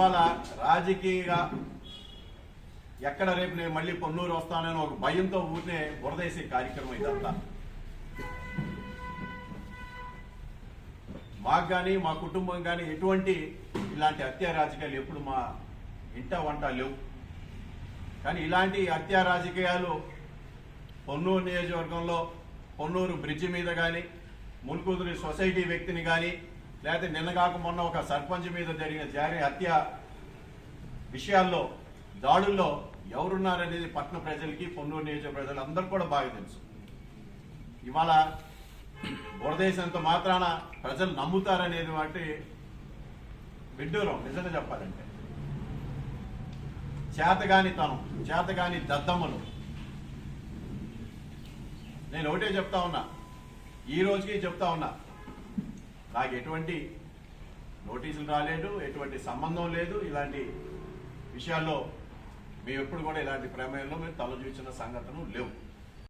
ఇవాళ రాజకీయంగా ఎక్కడ రేపు నేను మళ్ళీ పొన్నూరు వస్తానని ఒక భయంతో ఊరినే బురదేసే కార్యక్రమం ఇదంతా. మాకు కానీ మా కుటుంబం కానీ ఎటువంటి ఇలాంటి హత్య రాజకీయాలు ఎప్పుడు మా ఇంట వంట లేవు. కానీ ఇలాంటి హత్య రాజకీయాలు పొన్నూరు నియోజకవర్గంలో పొన్నూరు బ్రిడ్జి మీద కానీ ముల్కూదురి సొసైటీ వ్యక్తిని కానీ లేకపోతే నిన్నగాక మొన్న ఒక సర్పంచ్ మీద జరిగిన జారీ హత్య విషయాల్లో దాడుల్లో ఎవరున్నారనేది పట్టణ ప్రజలకి పొన్నూరు నియోజక ప్రజలు అందరూ కూడా బాగా తెలుసు. ఇవాళ బురదేశంత మాత్రాన ప్రజలు నమ్ముతారనేది వాటి విడ్డూరం నిజంగా చెప్పాలంటే. చేతగాని తనం చేతగాని దద్దమ్మలు. నేను ఒకటే చెప్తా ఉన్నా ఈ రోజుకి చెప్తా ఉన్నా నాకు ఎటువంటి నోటీసులు రాలేదు ఎటువంటి సంబంధం లేదు. ఇలాంటి విషయాల్లో మేము ఎప్పుడు కూడా ఇలాంటి ప్రమేయంలో మేము తల చూసిన సంఘటనలు లేవు.